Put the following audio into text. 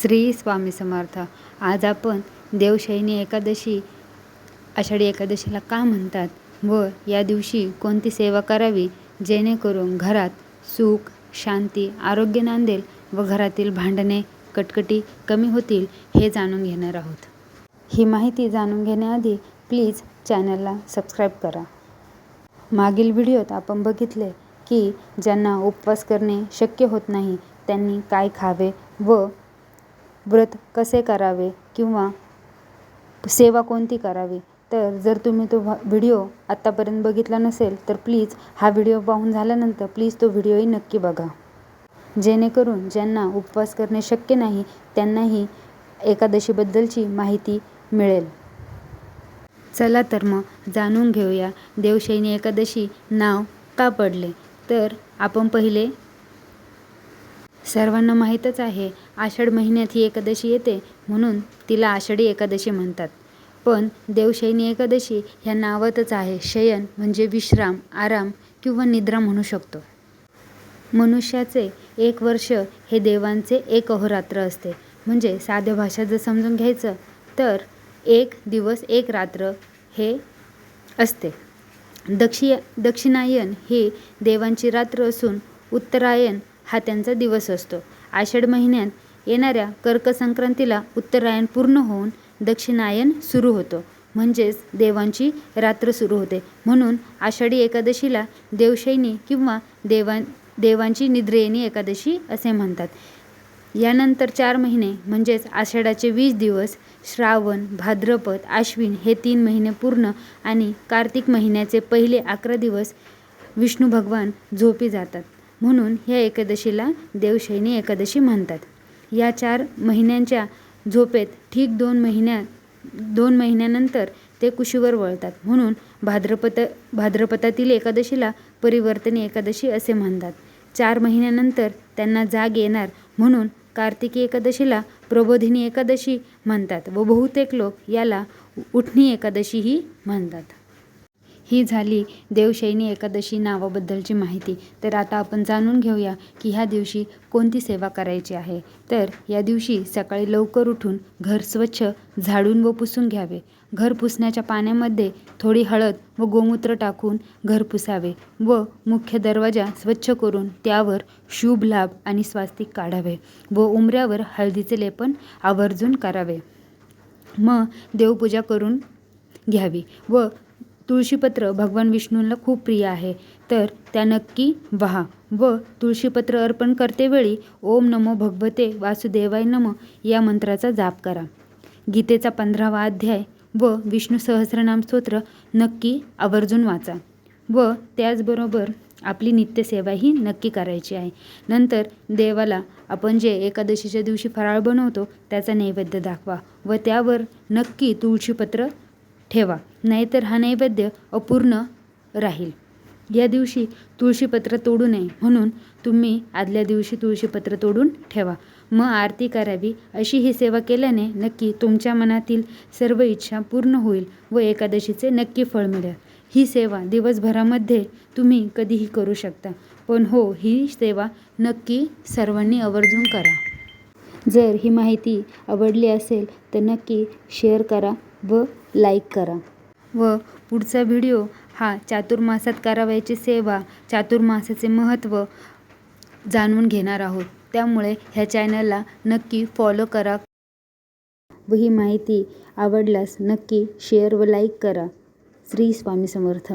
श्री स्वामी समर्थ. आज आपण देवशयनी एकादशी आषाढी एकादशीला का म्हणतात व या दिवशी कोणती सेवा करावी? जेणेकरून घरात सुख शांती आरोग्य नांदेल व घरातील भांडणे कटकटी कमी होतील हे जाणून घेणार आहोत. ही माहिती जाणून घेण्याआधी प्लीज चॅनलला सबस्क्राईब करा. मागील व्हिडिओत आपण बघितले की ज्यांना उपवास करणे शक्य होत नाही त्यांनी काय खावे व व्रत कसे करावे किंवा सेवा कोणती करावी? तर जर तुम्ही तो व्हा व्हिडिओ आत्तापर्यंत बघितला नसेल तर प्लीज हा व्हिडिओ पाहून झाल्यानंतर प्लीज तो व्हिडिओही नक्की बघा. जेणेकरून ज्यांना उपवास करणे शक्य नाही त्यांनाही एकादशीबद्दलची माहिती मिळेल. चला तर मग जाणून घेऊया देवशयनी एकादशी नाव का पडले? तर आपण पहिले सर्वांना माहीतच आहे आषाढ महिन्यात ही एकादशी येते म्हणून तिला आषाढी एकादशी म्हणतात. पण देवशयनी एकादशी ह्या नावातच आहे. शयन म्हणजे विश्राम आराम किंवा निद्रा म्हणू शकतो. मनुष्याचे एक वर्ष हे देवांचे एक अहोरात्र असते. म्हणजे साध्या भाषा जर समजून घ्यायचं तर एक दिवस एक रात्र हे असते. दक्षि दक्षिणायन ही देवांची रात्र असून उत्तरायण हा त्यांचा दिवस असतो. आषाढ महिन्यात येणाऱ्या कर्कसंक्रांतीला उत्तरायण पूर्ण होऊन दक्षिणायन सुरू होतो. म्हणजेच देवांची रात्र सुरू होते. म्हणून आषाढी एकादशीला देवशैनी किंवा देवां देवांची निद्रेयनी एकादशी असे म्हणतात. यानंतर चार महिने म्हणजेच आषाढाचे वीस दिवस श्रावण भाद्रपद आश्विन हे तीन महिने पूर्ण आणि कार्तिक महिन्याचे पहिले अकरा दिवस विष्णू भगवान झोपी जातात. म्हणून ह्या एकादशीला देवशैनी एकादशी म्हणतात. या चार महिन्यांच्या झोपेत ठीक दोन महिन्या दोन महिन्यानंतर ते कुशीवर वळतात. म्हणून भाद्रपद भाद्रपदातील एकादशीला परिवर्तनी एकादशी असे म्हणतात. चार महिन्यानंतर त्यांना जाग येणार म्हणून कार्तिकी एकादशीला प्रबोधिनी एकादशी म्हणतात व बहुतेक लोक याला उठणी एकादशीही म्हणतात. ही झाली देवशैनी एकादशी नावाबद्दलची माहिती. तर आता आपण जाणून घेऊया की ह्या दिवशी कोणती सेवा करायची आहे. तर या दिवशी सकाळी लवकर उठून घर स्वच्छ झाडून व पुसून घ्यावे. घर पुसण्याच्या पाण्यामध्ये थोडी हळद व गोमूत्र टाकून घर पुसावे व मुख्य दरवाजा स्वच्छ करून त्यावर शुभ लाभ आणि स्वास्तिक काढावे व उमऱ्यावर हळदीचे लेपन आवर्जून करावे. मग देवपूजा करून घ्यावी व तुळशीपत्र भगवान विष्णूंना खूप प्रिय आहे. तर त्या नक्की वहा व तुळशीपत्र अर्पण करतेवेळी ओम नमो भगवते वासुदेवाय नम या मंत्राचा जाप करा. गीतेचा पंधरावा अध्याय व विष्णू सहस्रनाम स्तोत्र नक्की आवर्जून वाचा व त्याचबरोबर आपली नित्यसेवाही नक्की करायची आहे. नंतर देवाला आपण जे एकादशीच्या दिवशी फराळ बनवतो त्याचा नैवेद्य दाखवा व त्यावर नक्की तुळशीपत्र ठेवा नाहीतर हा नैवेद्य अपूर्ण राहील. या दिवशी तुळशीपत्र तोडू नये म्हणून तुम्ही आदल्या दिवशी तुळशीपत्र तोडून ठेवा. मग आरती करावी अशी ही सेवा केल्याने नक्की तुमच्या मनातील सर्व इच्छा पूर्ण होईल व एकादशीचे नक्की फळ मिळेल. ही सेवा दिवसभरामध्ये तुम्ही कधीही करू शकता पण हो ही सेवा नक्की सर्वांनी आवर्जून करा. जर ही माहिती आवडली असेल तर नक्की शेअर करा. व लाईक करा. व पुढचा व्हिडिओ हा चातुर्मासात करावयाची सेवा चातुर्मासाचे महत्त्व जाणून घेणार आहोत. त्यामुळे ह्या चॅनलला नक्की फॉलो करा व ही माहिती आवडल्यास नक्की शेअर व लाईक करा. श्री स्वामी समर्थ.